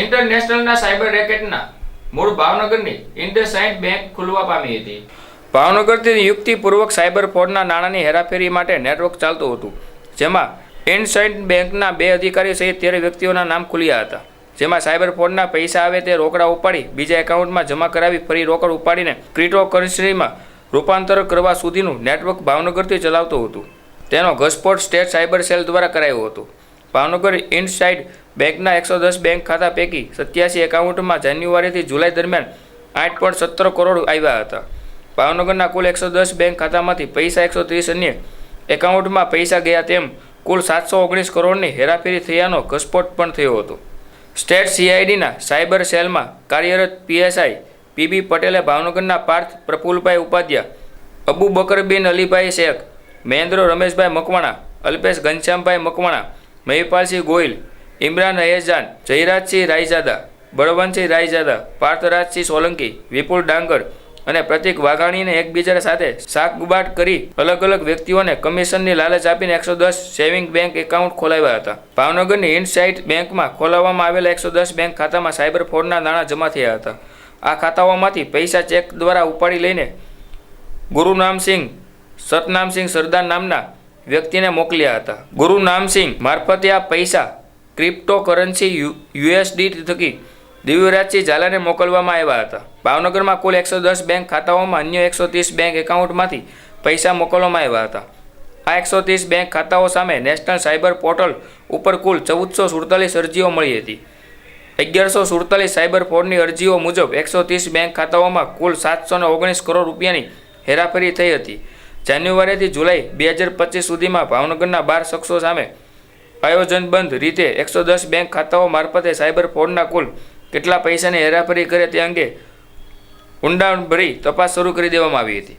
ઇન્ટરનેશનલના cyber રેકેટના મૂળ ભાવનગરની IndusInd bank ખુલવા પામી હતી. ભાવનગરથી યુક્તિપૂર્વક સાયબર ફ્રોડના નાણાંની હેરાફેરી માટે નેટવર્ક ચાલતું હતું, જેમાં ઇન્ડસઇન્ડ બેંકના બે અધિકારી સહિત તેર વ્યક્તિઓના નામ ખુલ્યા હતા. જેમાં સાયબર ફ્રોડના પૈસા આવે તે રોકડા ઉપાડી બીજા એકાઉન્ટમાં જમા કરાવી ફરી રોકડ ઉપાડીને ક્રિપ્ટોકરન્સીમાં રૂપાંતર કરવા સુધીનું નેટવર્ક ભાવનગરથી ચલાવતું હતું. તેનો ઘસપોટ સ્ટેટ સાયબર સેલ દ્વારા કરાયો હતો. ભાવનગર ઇનસાઇડ બેંકના એકસો દસ બેંક ખાતા પૈકી સત્યાસી એકાઉન્ટમાં જાન્યુઆરીથી જુલાઈ દરમિયાન આઠ પોઈન્ટ સત્તર કરોડ આવ્યા હતા. ભાવનગરના કુલ એકસો દસ બેંક ખાતામાંથી પૈસા એકસો ત્રીસ અન્ય એકાઉન્ટમાં પૈસા ગયા તેમ કુલ સાતસો ઓગણીસ કરોડની હેરાફેરી થયાનો ઘસપોટ પણ થયો હતો. સ્ટેટ સીઆઈડીના સાયબર સેલમાં કાર્યરત પીએસઆઈ પીબી પટેલે ભાવનગરના પાર્થ પ્રફુલભાઈ ઉપાધ્યાય અબુ બકર બિન અલીભાઈ શેખ, મહેન્દ્ર રમેશભાઈ મકવાણા, અલ્પેશ ઘનશ્યામભાઈ મકવાણા મહિપાલસિંહ ગોયલ ઇમરાન અહેજાન જયરાજસિંહ રાયજાદા, બળવંતસિંહ રાયજાદા, પાર્થરાજસિંહ સોલંકી, વિપુલ ડાંગર અને પ્રતિક વાઘાણીને એકબીજા સાથે શાકગુબાટ કરી અલગ અલગ વ્યક્તિઓને કમિશનની લાલચ આપીને એકસો દસ સેવિંગ બેંક એકાઉન્ટ ખોલાવ્યા હતા. ભાવનગરની ઇનસાઇટ બેંકમાં ખોલાવવામાં આવેલા એકસો દસ બેંક ખાતામાં સાયબર ફ્રોડના નાણાં જમા થયા હતા. આ ખાતાઓમાંથી પૈસા ચેક દ્વારા ઉપાડી લઈને ગુરુનામસિંહ સતનામસિંહ સરદાર નામના વ્યક્તિને મોકલ્યા હતા. ગુરુ નામસિંહ મારફતે આ પૈસા ક્રિપ્ટોકરન્સી યુએસડી થકી દિવ્યરાજસિંહ ઝાલાને મોકલવામાં આવ્યા હતા. ભાવનગરમાં કુલ એકસો દસ બેંક ખાતાઓમાં અન્ય એકસો ત્રીસ બેંક એકાઉન્ટમાંથી પૈસા મોકલવામાં આવ્યા હતા. આ એકસો ત્રીસ બેંક ખાતાઓ સામે નેશનલ સાયબર પોર્ટલ ઉપર કુલ ચૌદસો સુડતાલીસ અરજીઓ મળી હતી. અગિયારસો સુડતાલીસ સાયબર ફોર્ડની અરજીઓ મુજબ એકસો ત્રીસ બેંક ખાતાઓમાં કુલ સાતસો ઓગણીસ કરોડ રૂપિયાની હેરાફેરી થઈ હતી. જાન્યુઆરીથી જુલાઈ બે હજાર પચીસ સુધીમાં ભાવનગરના બાર શખ્સો સામે આયોજનબંધ રીતે એકસો દસ બેંક ખાતાઓ મારફતે સાયબર ફ્રોડના કુલ કેટલા પૈસાની હેરાફેરી કરે તે અંગે ઊંડાણભરી તપાસ શરૂ કરી દેવામાં આવી હતી.